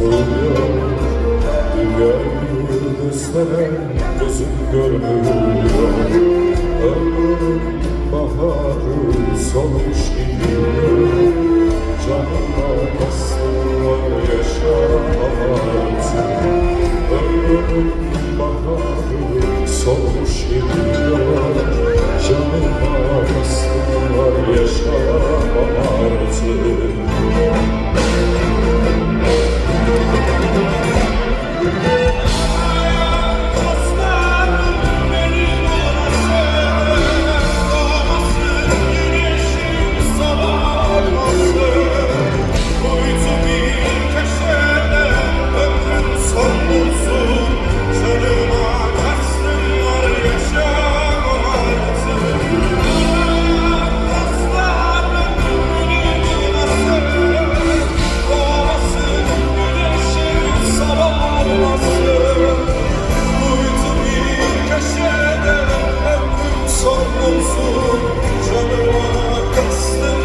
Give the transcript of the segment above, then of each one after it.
buluyor Dünyayı yıldızlara gözüm görmüyor Ömrüm baharı solmuş gidiyor Canıma bastım var yaşam Ömrüm baharı solmuş gidiyor Canıma kastım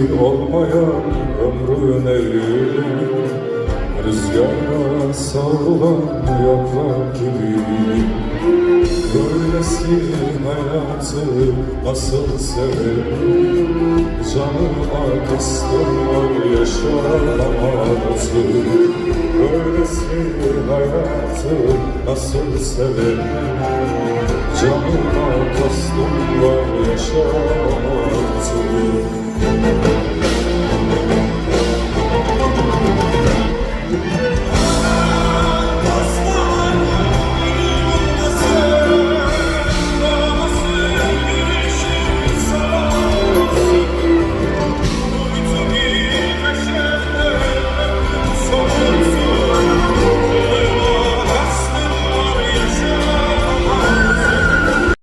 Neşesi olmayan ömrün eğri Rüzgara savrulan yaprak gibi Böylesi hayatı nasıl severim Canıma kastım var yaşaması Böylesi hayatı nasıl severim Canıma kastım var yaşaması